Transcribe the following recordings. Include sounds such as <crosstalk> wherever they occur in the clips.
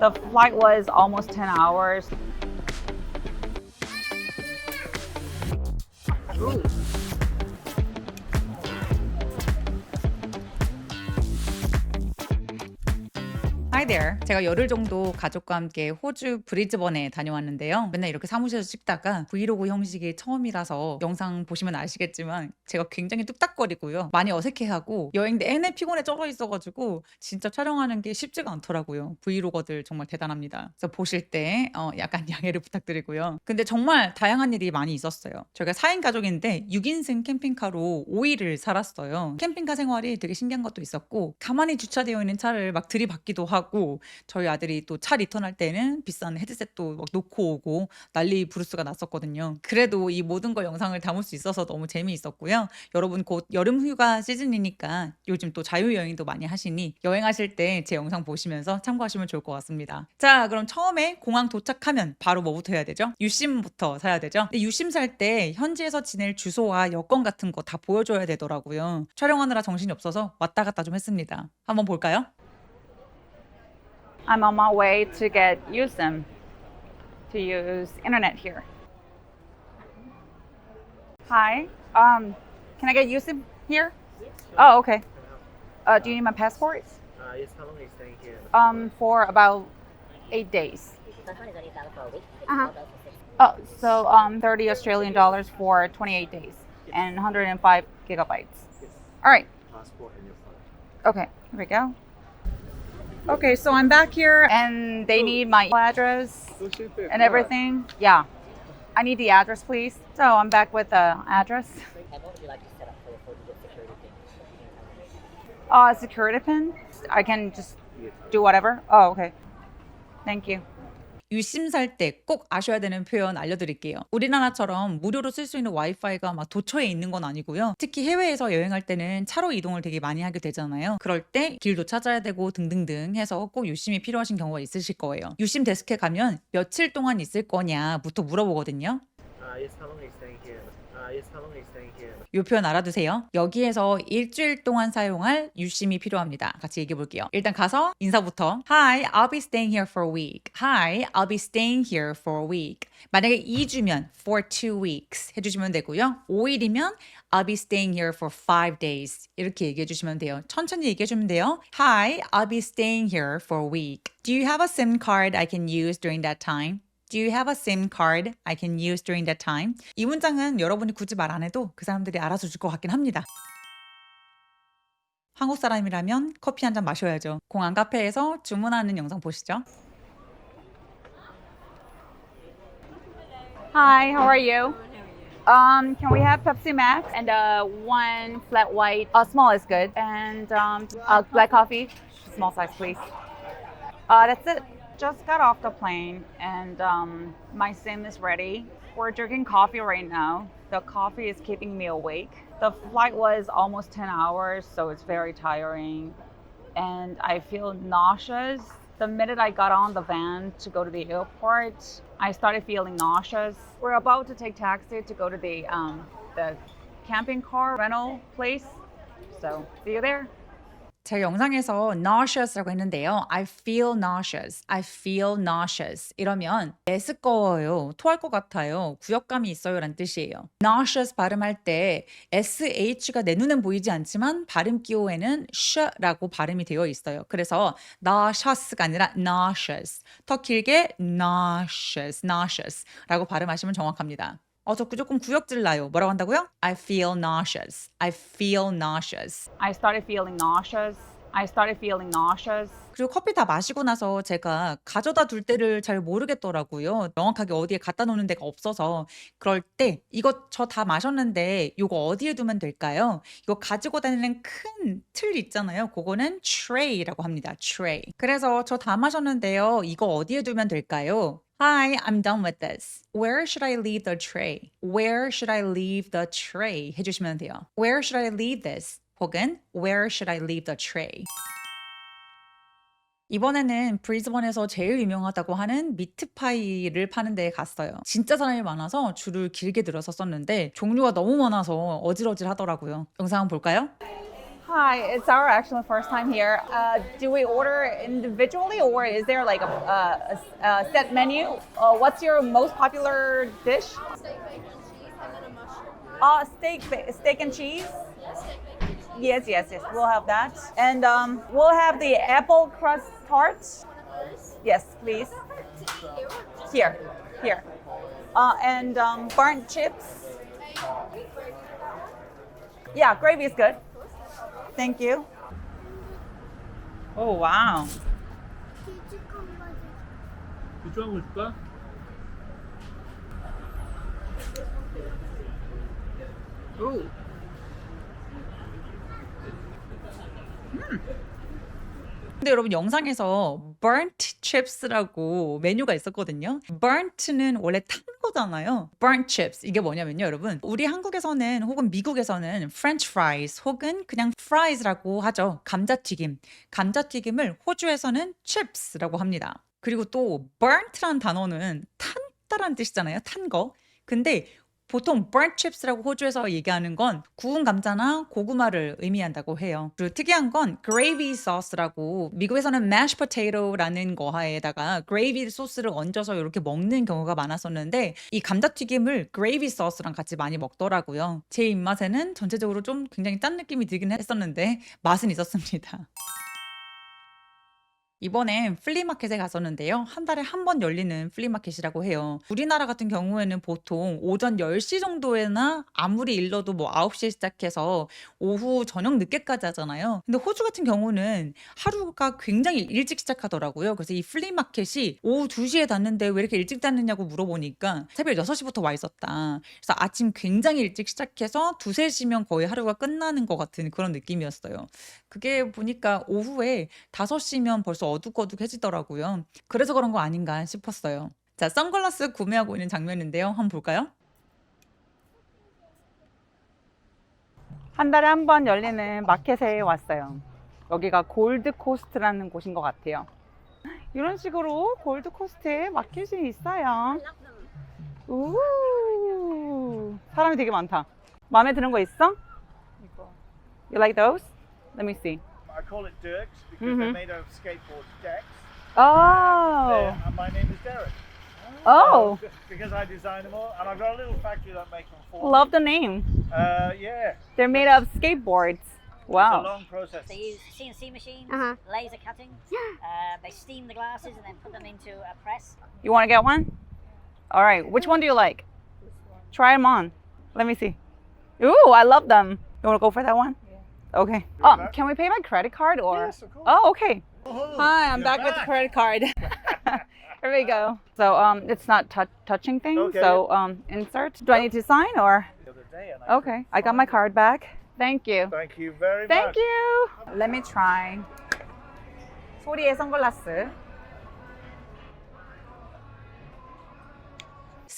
The flight was almost 10 hours. Hi there. 제가 열흘 정도 가족과 함께 호주 브리즈번에 다녀왔는데요. 맨날 이렇게 사무실에서 찍다가 브이로그 형식이 처음이라서 영상 보시면 아시겠지만 제가 굉장히 뚝딱거리고요. 많이 어색해하고 여행 내내 피곤에 쩔어 있어가지고 진짜 촬영하는 게 쉽지가 않더라고요. 브이로거들 정말 대단합니다. 그래서 보실 때 어, 약간 <laughs> 양해를 부탁드리고요. 근데 정말 다양한 일이 많이 있었어요. 저희가 4인 가족인데 6인승 캠핑카로 5일을 살았어요. 캠핑카 생활이 되게 신기한 것도 있었고 가만히 주차되어 있는 차를 막 들이받기도 하고 저희 아들이 또 차 리턴할 때는 비싼 헤드셋도 막 놓고 오고 난리 부르스가 났었거든요. 그래도 이 모든 걸 영상을 담을 수 있어서 너무 재미있었고요. 여러분 곧 여름 휴가 시즌이니까 요즘 또 자유 여행도 많이 하시니 여행하실 때 제 영상 보시면서 참고하시면 좋을 것 같습니다. 자, 그럼 처음에 공항 도착하면 바로 뭐부터 해야 되죠? 유심부터 사야 되죠. 근데 유심 살 때 현지에서 지낼 주소와 여권 같은 거 다 보여줘야 되더라고요. 촬영하느라 정신이 없어서 왔다 갔다 좀 했습니다. 한번 볼까요? I'm on my way to get USIM to use internet here. Hi. Um, can I get USIM here? Oh, okay. Uh, do you need my passport? Uh, yes, how long are you staying here? Um, for about eight days. First one is only valid for a week. Uh-huh. All those for six. Oh, so um, 30 Australian dollars for 28 days and 105 gigabytes. All right. Passport and your phone. Okay, here we go. Okay, so I'm back here and they need my address and everything. Yeah. I need the address, please. So I'm back with the address. And what would you like to set up for your security pin? Uh, security pin. I can just do whatever. Oh, okay. Thank you. 유심 살 때 꼭 아셔야 되는 표현 알려드릴게요. 우리나라처럼 무료로 쓸 수 있는 와이파이가 막 도처에 있는 건 아니고요. 특히 해외에서 여행할 때는 차로 이동을 되게 많이 하게 되잖아요. 그럴 때 길도 찾아야 되고 등등등 해서 꼭 유심이 필요하신 경우가 있으실 거예요. 유심 데스크에 가면 며칠 동안 있을 거냐부터 물어보거든요. Uh, yes, 요 표현 알아두세요. 여기에서 일주일 동안 사용할 유심이 필요합니다. 같이 얘기해 볼게요. 일단 가서 인사부터 Hi, I'll be staying here for a week. Hi, I'll be staying here for a week. 만약에 2주면 for two weeks 해주시면 되고요. 5일이면 I'll be staying here for five days. 이렇게 얘기해 주시면 돼요. 천천히 얘기해 주면 돼요. Hi, I'll be staying here for a week. Do you have a SIM card I can use during that time? Do you have a SIM card I can use during that time? 이 문장은 여러분이 굳이 말 안 해도 그 사람들이 알아서 줄 것 같긴 합니다. 한국 사람이라면 커피 한 잔 마셔야죠. 공항 카페에서 주문하는 영상 보시죠. Hi, how are you? Um, can we have Pepsi Max and uh, one flat white? Uh, small is good. And um, uh, black coffee, small size, please. Uh, that's it. Just got off the plane and um, my sim is ready. We're drinking coffee right now. The coffee is keeping me awake. The flight was almost 10 hours, so it's very tiring. And I feel nauseous. The minute I got on the van to go to the airport, I started feeling nauseous. We're about to take taxi to go to the um, the camping car rental place. So see you there. 제가 영상에서 nauseous라고 했는데요. I feel nauseous. I feel nauseous. 이러면 애스꺼워요. 토할 것 같아요. 구역감이 있어요. 라는 뜻이에요. nauseous 발음할 때 sh가 내 눈엔 보이지 않지만 발음 기호에는 sh라고 발음이 되어 있어요. 그래서 nauseous가 아니라 nauseous. 더 길게 nauseous, nauseous 라고 발음하시면 정확합니다. 어, 저 조금 구역질 나요. 뭐라고 한다고요? I feel nauseous. I feel nauseous. I started feeling nauseous. I started feeling nauseous. 그리고 커피 다 마시고 나서 제가 가져다 둘 때를 잘 모르겠더라고요. 명확하게 어디에 갖다 놓는 데가 없어서. 그럴 때 이거 저 다 마셨는데 이거 어디에 두면 될까요? 이거 가지고 다니는 큰 틀 있잖아요. 그거는 tray라고 합니다. tray. 그래서 저 다 마셨는데요. 이거 어디에 두면 될까요? Hi, I'm done with this. Where should I leave the tray? Where should I leave the tray? 해주시면 돼요. Where should I leave this? 혹은 Where should I leave the tray? 이번에는 브리즈번에서 제일 유명하다고 하는 미트파이를 파는 데에 갔어요. 진짜 사람이 많아서 줄을 길게 들어서 썼는데 종류가 너무 많아서 어질어질 하더라고요. 영상 한번 볼까요? Hi, it's our actually first time here. Uh, do we order individually or is there like a, a, a, set menu? Uh, what's your most popular dish? Steak, bacon, cheese, and then a mushroom. Uh, steak, steak and cheese. Yes, yes, yes. We'll have that, and um, we'll have the apple crust tart. Yes, please. Here, here. Uh, and um, burnt chips. Yeah, gravy is good. Thank you. Oh wow. 이쪽하고 줄까? 오. 근데 여러분 영상에서 burnt chips라고 메뉴가 있었거든요. burnt는 원래 탄 거잖아요. burnt chips 이게 뭐냐면요, 여러분. 우리 한국에서는 혹은 미국에서는 french fries 혹은 그냥 fries라고 하죠. 감자튀김. 감자튀김을 호주에서는 chips라고 합니다. 그리고 또 burnt란 단어는 탄다라는 뜻이잖아요. 탄 거. 근데 보통 burnt chips라고 호주에서 얘기하는 건 구운 감자나 고구마를 의미한다고 해요. 그리고 특이한 건 gravy sauce라고 미국에서는 mashed potato라는 거에다가 gravy 소스를 얹어서 이렇게 먹는 경우가 많았었는데 이 감자튀김을 gravy sauce랑 같이 많이 먹더라고요. 제 입맛에는 전체적으로 좀 굉장히 짠 느낌이 들긴 했었는데 맛은 있었습니다. 이번엔 플리마켓에 갔었는데요. 한 달에 한 번 열리는 플리마켓이라고 해요. 우리나라 같은 경우에는 보통 오전 10시 정도에나 아무리 일러도 뭐 9시에 시작해서 오후 저녁 늦게까지 하잖아요. 근데 호주 같은 경우는 하루가 굉장히 일찍 시작하더라고요. 그래서 이 플리마켓이 오후 2시에 닫는데 왜 이렇게 일찍 닫느냐고 물어보니까 새벽 6시부터 와 있었다. 그래서 아침 굉장히 일찍 시작해서 2, 3시면 거의 하루가 끝나는 것 같은 그런 느낌이었어요. 그게 보니까 오후에 5시면 벌써 어둑어둑해지더라고요. 그래서 그런 거 아닌가 싶었어요. 자, 선글라스 구매하고 있는 장면인데요. 한번 볼까요? 한 달에 한 번 열리는 마켓에 왔어요. 여기가 골드 코스트라는 곳인 것 같아요. 이런 식으로 골드 코스트에 마켓이 있어요. 우 사람이 되게 많다. 마음에 드는 거 있어? You like those? Let me see. I call it Dirks because Mhm. they're made out of skateboard decks. Oh. They're- and my name is Derek. Oh. So, <laughs> because I design them all, and I've got a little factory that makes them for. me. Love the name. Uh, yeah. They're made of skateboards. Wow. It's a Wow. long process. They use CNC machines, Uh-huh. laser cutting. Uh, they steam the glasses and then put them into a press. You want to get one? All right. Which one do you like? Try them on. Let me see. Ooh, I love them. You want to go for that one? Okay. Um, can we pay by credit card or? Yes, of course. Oh, okay. Oh, Hi, I'm you're back, with the credit card. <laughs> Here we go. So um, it's not tou touching things. Okay. So um, insert. Do I need to sign or? The other day, and I Okay. I got my card back. Thank you. Thank you very Thank much. you. Let me try. 소리의 선글라스.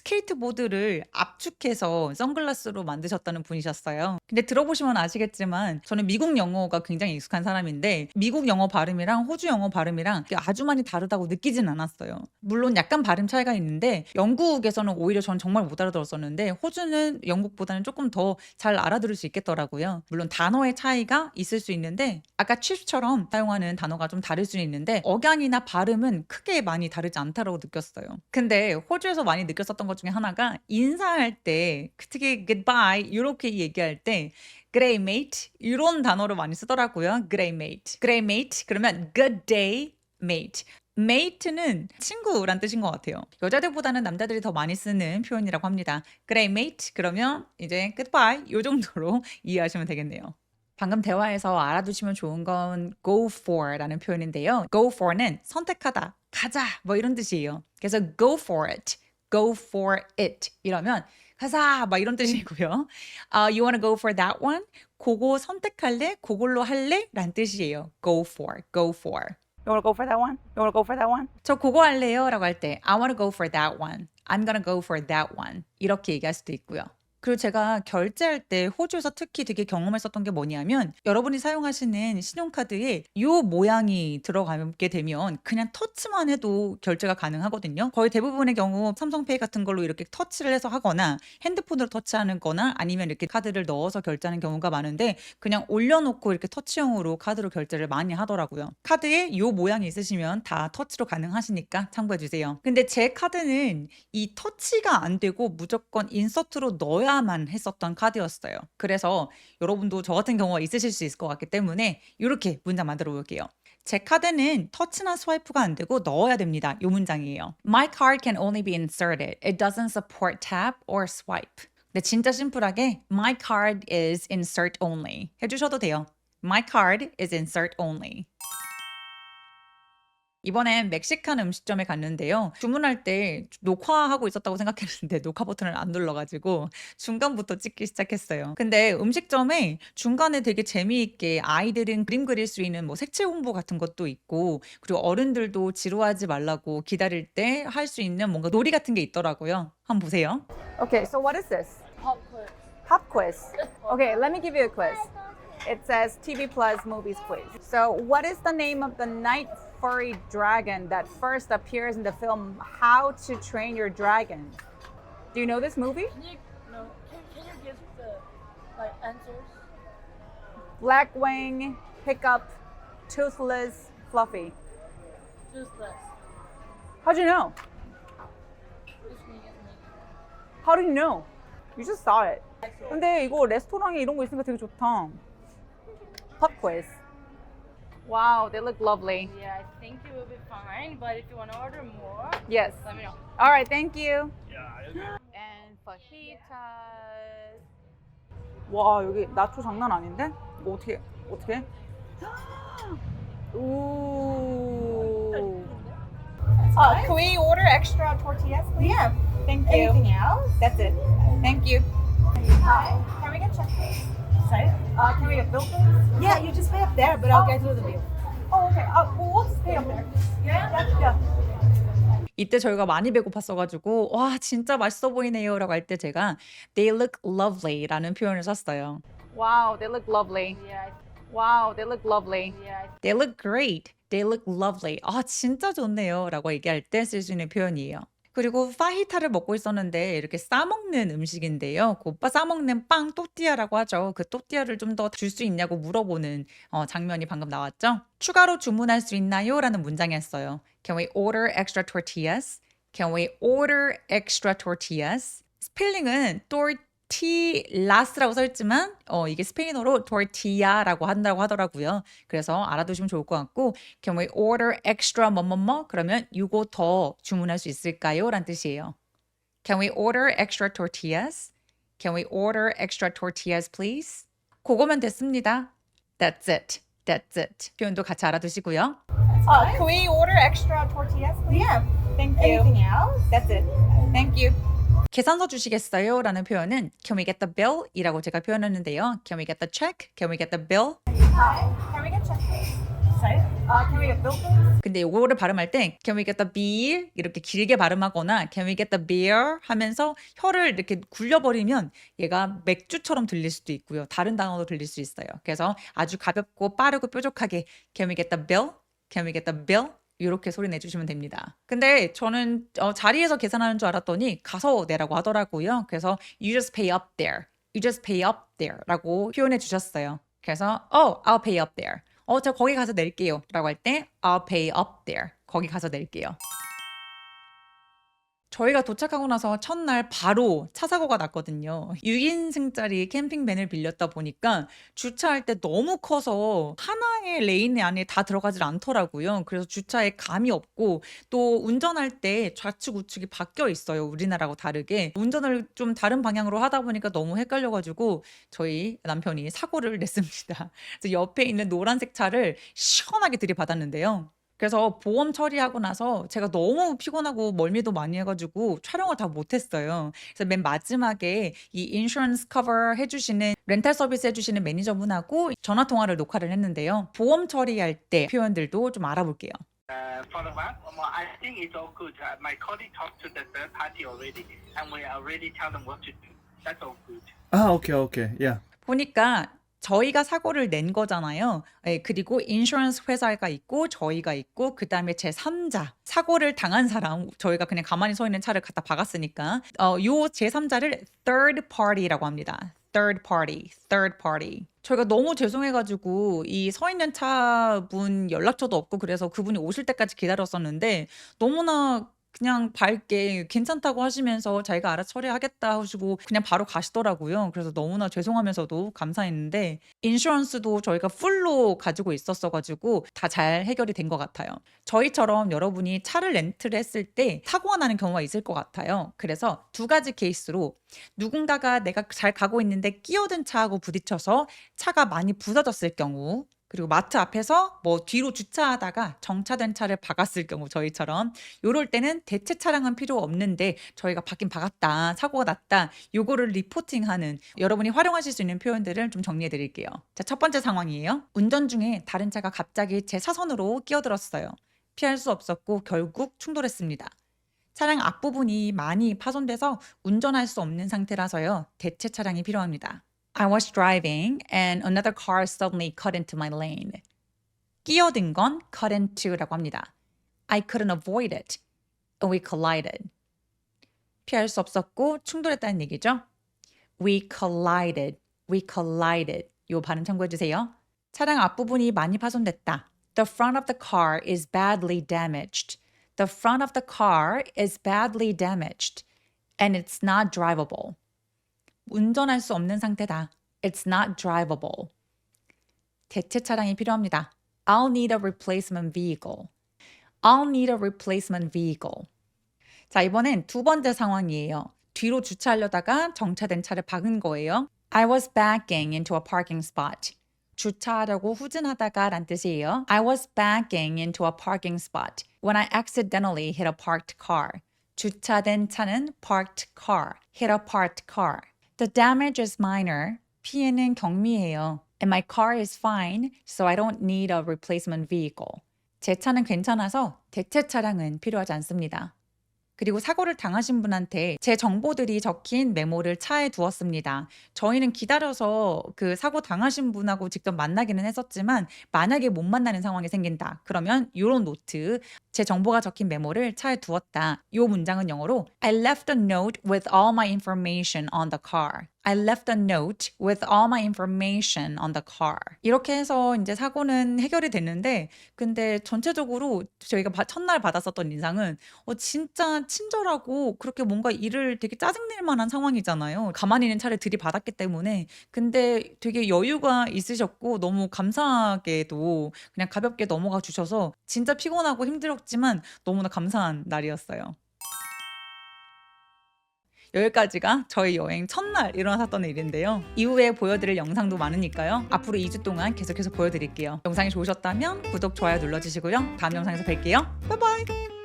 스케이트보드를 압축해서 선글라스로 만드셨다는 분이셨어요. 근데 들어보시면 아시겠지만 저는 미국 영어가 굉장히 익숙한 사람인데 미국 영어 발음이랑 호주 영어 발음이랑 아주 많이 다르다고 느끼진 않았어요. 물론 약간 발음 차이가 있는데 영국에서는 오히려 전 정말 못 알아들었었는데 호주는 영국보다는 조금 더 잘 알아들을 수 있겠더라고요. 물론 단어의 차이가 있을 수 있는데 아까 칩처럼 사용하는 단어가 좀 다를 수 있는데 억양이나 발음은 크게 많이 다르지 않다고 느꼈어요. 근데 호주에서 많이 느꼈었던 것 중에 하나가 인사할 때 특히 goodbye 이렇게 얘기할 때 G'day mate 이런 단어를 많이 쓰더라고요. G'day mate. G'day mate 그러면 good day mate. mate는 친구란 뜻인 것 같아요. 여자들보다는 남자들이 더 많이 쓰는 표현이라고 합니다. G'day mate 그러면 이제 goodbye 이 정도로 <laughs> 이해하시면 되겠네요. 방금 대화에서 알아두시면 좋은 건 go for라는 표현인데요. go for는 선택하다, 가자 뭐 이런 뜻이에요. 그래서 go for it, go for it 이러면 가자 막 이런 뜻이고요. Uh, you wanna go for that one? 그거 선택할래? 그걸로 할래? 라는 뜻이에요. go for, go for. You want to go for that one? You want to go for that one? 저 그거 할래요? 라고 할 때 I wanna go for that one. I'm gonna go for that one. 이렇게 얘기할 수도 있고요. 그리고 제가 결제할 때 호주에서 특히 되게 경험했었던 게 뭐냐면 여러분이 사용하시는 신용카드에 이 모양이 들어가게 되면 그냥 터치만 해도 결제가 가능하거든요. 거의 대부분의 경우 삼성페이 같은 걸로 이렇게 터치를 해서 하거나 핸드폰으로 터치하는 거나 아니면 이렇게 카드를 넣어서 결제하는 경우가 많은데 그냥 올려놓고 이렇게 터치형으로 카드로 결제를 많이 하더라고요. 카드에 이 모양이 있으시면 다 터치로 가능하시니까 참고해 주세요. 근데 제 카드는 이 터치가 안 되고 무조건 인서트로 넣어야 만 했었던 카드였어요. 그래서 여러분도 저 같은 경우가 있으실 수 있을 것 같기 때문에 이렇게 문장 만들어 볼게요. 제 카드는 터치나 스와이프가 안 되고 넣어야 됩니다. 이 문장이에요. My card can only be inserted. It doesn't support tap or swipe. 근데 진짜 심플하게 My card is insert only 해주셔도 돼요. My card is insert only. 이번엔 멕시칸 음식점에 갔는데요. 주문할 때 녹화하고 있었다고 생각했는데 <laughs> 녹화 버튼을 안 눌러가지고 중간부터 찍기 시작했어요. 근데 음식점에 중간에 되게 재미있게 아이들은 그림 그릴 수 있는 뭐 색칠 홍보 같은 것도 있고 그리고 어른들도 지루하지 말라고 기다릴 때 할 수 있는 뭔가 놀이 같은 게 있더라고요. 한번 보세요. Okay, so what is this? Pop quiz. Pop quiz. Okay, let me give you a quiz. It says TV Plus Movies Quiz. So, what is the name of the night furry dragon that first appears in the film How to Train Your Dragon? Do you know this movie? Can you no? Can, can you give the like answers? Blackwing, Hiccup, Toothless, Fluffy. Toothless. How'd you know? It's me. It's me. How do you know? You just saw it. 근데 이거 레스토랑에 이런 거 있으니까 되게 좋다. Pop quiz. Wow, they look lovely. Yeah, I think it will be fine. But if you want to order more, Yes. let me know. All right, thank you. Yeah. And fajitas. 와 여기 나초 장난 아닌데? 뭐 어떻게 어떻게? <gasps> 오. Uh, can we order extra tortillas, please? Yeah. Thank you. Anything else? That's it. Thank you. Hi. Can we get check, please? Uh, please? Yeah, you just pay up there, but I'll get you the bill. Oh, okay. Uh, well, we'll just pay up there. Yeah? Yeah. 이때 저희가 많이 배고팠어가지고 와 진짜 맛있어 보이네요라고 할 때 제가 They look lovely라는 표현을 썼어요. Wow, they look lovely. Wow, they look lovely. They look great. They look lovely. 아 진짜 좋네요라고 얘기할 때 쓸 수 있는 표현이에요. 그리고 파히타를 먹고 있었는데 이렇게 싸먹는 음식인데요. 그 오빠 싸먹는 빵 또띠아라고 하죠. 그 또띠아를 좀 더 줄 수 있냐고 물어보는 어, 장면이 방금 나왔죠. 추가로 주문할 수 있나요? 라는 문장이었어요. Can we order extra tortillas? Can we order extra tortillas? 스펠링은 tortillas 라고 써있지만 어, 이게 스페인어로 tortilla라고 한다고 하더라고요. 그래서 알아두시면 좋을 것 같고 Can we order extra 뭐뭐뭐? 그러면 이거 더 주문할 수 있을까요? 라는 뜻이에요. Can we order extra tortillas? Can we order extra tortillas, please? 그거면 됐습니다. That's it. That's it. 표현도 같이 알아두시고요. Uh, can we order extra tortillas, please? Yeah. Thank you. Anything else? That's it. Thank you. 계산서 주시겠어요? 라는 표현은 Can we get the bill? 이라고 제가 표현했는데요. Can we get the check? Can we get the bill? Hi. Can we get check, please? Sorry? Uh, can we get bill, please? 근데 요거를 발음할 때 Can we get the bill? 이렇게 길게 발음하거나 Can we get the beer? 하면서 혀를 이렇게 굴려버리면 얘가 맥주처럼 들릴 수도 있고요. 다른 단어로 들릴 수 있어요. 그래서 아주 가볍고 빠르고 뾰족하게 Can we get the bill? Can we get the bill? 이렇게 소리 내주시면 됩니다. 근데 저는 어, 자리에서 계산하는 줄 알았더니 가서 내라고 하더라고요. 그래서 you just pay up there. You just pay up there 라고 표현해 주셨어요. 그래서 oh, I'll pay up there. 어, 저 거기 가서 낼게요. 라고 할 때 I'll pay up there. 거기 가서 낼게요. 저희가 도착하고 나서 첫날 바로 차 사고가 났거든요. 6인승짜리 캠핑밴을 빌렸다 보니까 주차할 때 너무 커서 하나의 레인 안에 다 들어가질 않더라고요. 그래서 주차에 감이 없고 또 운전할 때 좌측 우측이 바뀌어 있어요. 우리나라하고 다르게. 운전을 좀 다른 방향으로 하다 보니까 너무 헷갈려가지고 저희 남편이 사고를 <laughs> 냈습니다. 그래서 옆에 있는 노란색 차를 시원하게 들이받았는데요. 그래서 보험 처리하고 나서 제가 너무 피곤하고 멀미도 많이 해가지고 촬영을 다 못했어요. 그래서 맨 마지막에 이 인슈런스 커버 해주시는 렌탈 서비스 해주시는 매니저분하고 전화 통화를 녹화를 했는데요. 보험 처리할 때 표현들도 좀 알아볼게요. Uh, for the one, well, I think it's all good. Uh, my colleague talked to the third party already, and we already tell them what to do. That's all good. Ah, okay, okay. Yeah. 보니까 저희가 사고를 낸 거잖아요. 예, 그리고 인슈런스 회사가 있고 저희가 있고 그다음에 제 3자 사고를 당한 사람 저희가 그냥 가만히 서 있는 차를 갖다 박았으니까 어, 요제 3자를 third party라고 합니다. third party, third party. 저희가 너무 죄송해가지고 이 서 있는 차분 연락처도 없고 그래서 그분이 오실 때까지 기다렸었는데 너무나 그냥 밝게 괜찮다고 하시면서 자기가 알아서 처리하겠다 하시고 그냥 바로 가시더라고요. 그래서 너무나 죄송하면서도 감사했는데 인슈런스도 저희가 풀로 가지고 있었어 가지고 다 잘 해결이 된 것 같아요. 저희처럼 여러분이 차를 렌트를 했을 때 사고가 나는 경우가 있을 것 같아요. 그래서 두 가지 케이스로 누군가가 내가 잘 가고 있는데 끼어든 차하고 부딪혀서 차가 많이 부서졌을 경우 그리고 마트 앞에서 뭐 뒤로 주차하다가 정차된 차를 박았을 경우 저희처럼 요럴 때는 대체 차량은 필요 없는데 저희가 박긴 박았다 사고가 났다 요거를 리포팅하는 여러분이 활용하실 수 있는 표현들을 좀 정리해 드릴게요. 자첫 번째 상황이에요. 운전 중에 다른 차가 갑자기 제 차선으로 끼어들었어요. 피할 수 없었고 결국 충돌했습니다. 차량 앞부분이 많이 파손돼서 운전할 수 없는 상태라서요. 대체 차량이 필요합니다 I was driving and another car suddenly cut into my lane. 끼어든 건 cut into라고 합니다. I couldn't avoid it. and We collided. 피할 수 없었고 충돌했다는 얘기죠. We collided. We collided. 요 발음 참고해 주세요. 차량 앞부분이 많이 파손됐다. The front of the car is badly damaged. The front of the car is badly damaged. And it's not drivable. 운전할 수 없는 상태다. It's not drivable. 대체 차량이 필요합니다. I'll need a replacement vehicle. I'll need a replacement vehicle. 자, 이번엔 두 번째 상황이에요. 뒤로 주차하려다가 정차된 차를 박은 거예요. I was backing into a parking spot. 주차하려고 후진하다가 란 뜻이에요. I was backing into a parking spot when I accidentally hit a parked car. 주차된 차는 parked car, hit a parked car. The damage is minor. 피해는 경미해요. And my car is fine, so I don't need a replacement vehicle. 제 차는 괜찮아서 대체 차량은 필요하지 않습니다. 그리고 사고를 당하신 분한테 제 정보들이 적힌 메모를 차에 두었습니다. 저희는 기다려서 그 사고 당하신 분하고 직접 만나기는 했었지만 만약에 못 만나는 상황이 생긴다. 그러면 이런 노트, 제 정보가 적힌 메모를 차에 두었다. 이 문장은 영어로 I left a note with all my information on the car. I left a note with all my information on the car. 이렇게 해서 이제 사고는 해결이 됐는데, 근데 전체적으로 저희가 바- 첫날 받았었던 인상은 어, 진짜 친절하고 그렇게 뭔가 일을 되게 짜증낼 만한 상황이잖아요. 가만히 있는 차를 들이받았기 때문에. 근데 되게 여유가 있으셨고 너무 감사하게도 그냥 가볍게 넘어가 주셔서 진짜 피곤하고 힘들었지만 너무나 감사한 날이었어요. 여기까지가 저희 여행 첫날 일어났던 일인데요. 이후에 보여드릴 영상도 많으니까요. 앞으로 2주 동안 계속해서 보여드릴게요. 영상이 좋으셨다면 구독, 좋아요 눌러주시고요. 다음 영상에서 뵐게요. 바이바이!